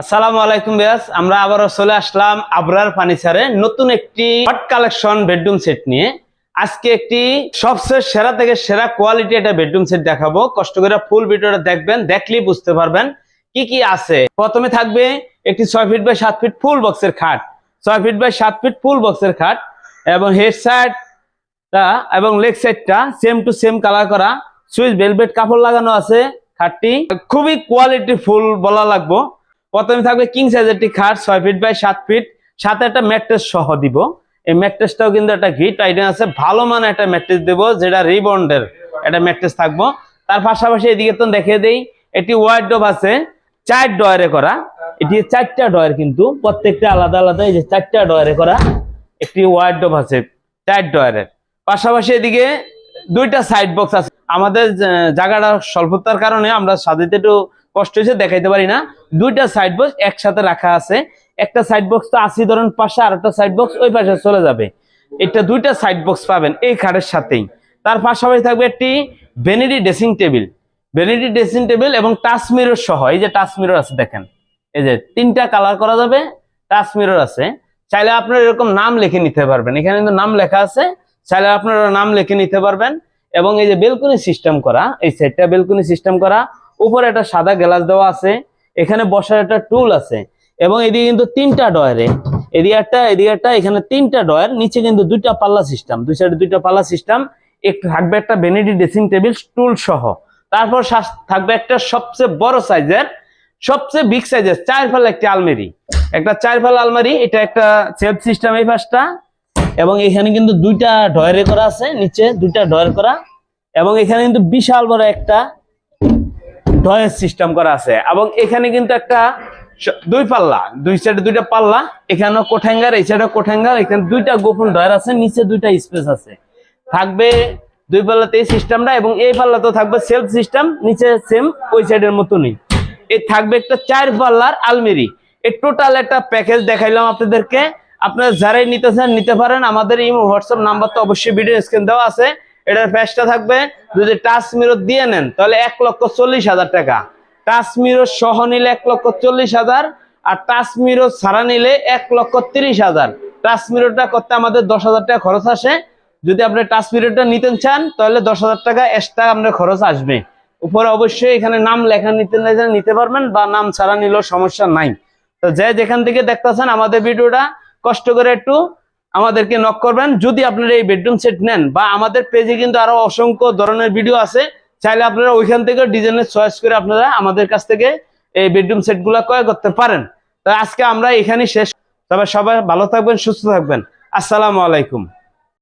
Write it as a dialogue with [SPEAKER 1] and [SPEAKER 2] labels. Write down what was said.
[SPEAKER 1] আসসালামু আলাইকুম বিয়াস, আমরা আবারও চলে আসলাম আবরার ফার্নিচারে নতুন একটি হট কালেকশন বেডরুম সেট নিয়ে। আজকে একটি সবচেয়ে সেরা থেকে সেরা কোয়ালিটি একটা বেডরুম সেট দেখাবো। কষ্ট করে ফুল ভিডিওটা দেখবেন, দেখলেই বুঝতে পারবেন কি কি আছে। প্রথমে থাকবে একটি ছয় ফিট বাই সাত ফিট ফুল বক্সের খাট। ছয় ফিট বাই সাত ফিট ফুল বক্সের খাট এবং হেড সাইডটা এবং লেগ সাইডটা সেম টু সেম কালার করা। সুইচ ভেলভেট কাপড় লাগানো আছে খাটটি। খুবই কোয়ালিটি ফুল বলা লাগবো। প্রথমে থাকবে কিং সাইজের একটি খাট, ছয় ফিট বাই সাত ফিট সাথে একটা ম্যাট্রেস সহ দিব। এই ম্যাট্রেসটাও কিন্তু একটা হিট আইটেম আছে। ভালো মানের একটা ম্যাট্রেস দেবো, যেটা রিবন্ডের একটা ম্যাট্রেস থাকব। তার পাশাপাশি এদিকে তো দেখে দেই একটি ওয়ার্ডরোব আছে, চার ডয়ারে করা। এটি চারটা ডয়ার কিন্তু, প্রত্যেকটা আলাদা আলাদা, এই যে চারটা ডয়ারে করা একটি ওয়ার্ডরোব আছে, চার ডয়ারের পাশাপাশি এদিকে দুইটা সাইড বক্স আছে। আমাদের জায়গাটা স্বল্পতার কারণে আমরা সাজাতে একটু কষ্ট হয়েছে, দেখাইতে পারি না। দুইটা সাইড বক্স একসাথে রাখা আছে। একটা সাইড বক্স তো আশি ধরুন পাশে আর একটা সাইড বক্স ওই পাশে চলে যাবে। এটা দুইটা সাইড বক্স পাবেন, এই খাটের সাথেই। তার পাশাপাশি থাকবে একটি vanity dressing table vanity dressing table এবং টাচ মিরর সহ, এই যে টাচ মিরর আছে দেখেন। এই যে তিনটা কালার করা যাবে টাচ মিরর আছে। চাইলে আপনারা এরকম নাম লিখে নিতে পারবেন। এখানে কিন্তু নাম লেখা আছে। চাইলে আপনারা নাম লিখে নিতে পারবেন। এবং এই যে বেলকনি সিস্টেম করা, এই সেটটা বেলকনি সিস্টেম করা। উপরে একটা সাদা গ্লাস দেওয়া আছে, এখানে বসার একটা টুল আছে এবং এদিকে কিন্তু তিনটা ডয়ারে এদিকে একটা এদিকে একটা, এখানে তিনটা ডয়ার নিচে কিন্তু দুইটা পাল্লা সিস্টেম দুই সাইডে দুইটা পাল্লা সিস্টেম একটু থাকবে একটা বেনেডি ড্রেসিং টেবিল টুল সহ। তারপর থাকবে একটা সবচেয়ে বড় সাইজের সবচেয়ে বিগ সাইজের চার ফাল একটি আলমারি। একটা চার ফাল আলমারি, এটা একটা সেলফ সিস্টেম এই পাশটা এবং এখানে কিন্তু দুইটা ডয়ারে করা আছে, নিচে দুইটা ডয়ার করা এবং এখানে কিন্তু বিশাল বড় একটা ডয়ের সিস্টেম করা আছে। এবং এখানে কিন্তু একটা দুই পাল্লা, দুই সাইডে দুইটা পাল্লা, এখানেও কোঠাঙ্গার, এই সাইডে কোঠাঙ্গার, এখানে দুইটা গোপন ডয়ার আছে, নিচে দুইটা স্পেস আছে। থাকবে দুই পাল্লাতে এই সিস্টেমটা এবং এই পাল্লাতেও থাকবে সেলফ সিস্টেম নিচে সেম ওই সাইডের মতনই। এই থাকবে একটা চার পাল্লার আলমিরি। এই টোটাল একটা প্যাকেজ দেখাইলাম আপনাদেরকে। আপনারা যারাই নিতে চান, নিতে পারেন। আমাদের এই হোয়াটসঅ্যাপ নাম্বার তো অবশ্যই ভিডিও স্ক্রিন দেওয়া আছে। এটার প্রাইসটা থাকবে যদি টাচ দিয়ে নেন, তাহলে এক লক্ষ চল্লিশ হাজার টাকা। টাচ সহ নিলে এক লক্ষ চল্লিশ হাজার, আর টাচ ছাড়া নিলে এক লক্ষ তিরিশ হাজার। টাচ করতে আমাদের দশ হাজার টাকা খরচ আসে। যদি আপনি টাচ নিতে চান, তাহলে দশ হাজার টাকা এক্সট্রা আপনার খরচ আসবে। উপরে অবশ্যই এখানে নাম লেখা নিতে নিতে পারবেন বা নাম ছাড়া নিলেও সমস্যা নাই। তো যে যেখান থেকে দেখতেছেন আমাদের ভিডিওটা, কষ্ট করে একটু আমাদেরকে নক করবেন। যদি আপনারা এই বেডরুম সেট নেন বা আমাদের পেজে কিন্তু আরও অসংখ্য ধরনের ভিডিও আছে, চাইলে আপনারা ওইখান থেকে ডিজাইনের চয়েস করে আপনারা আমাদের কাছ থেকে এই বেডরুম সেটগুলা ক্রয় করতে পারেন। তো আজকে আমরা এখানে শেষ। তবে সবাই ভালো থাকবেন, সুস্থ থাকবেন। আসসালামু আলাইকুম।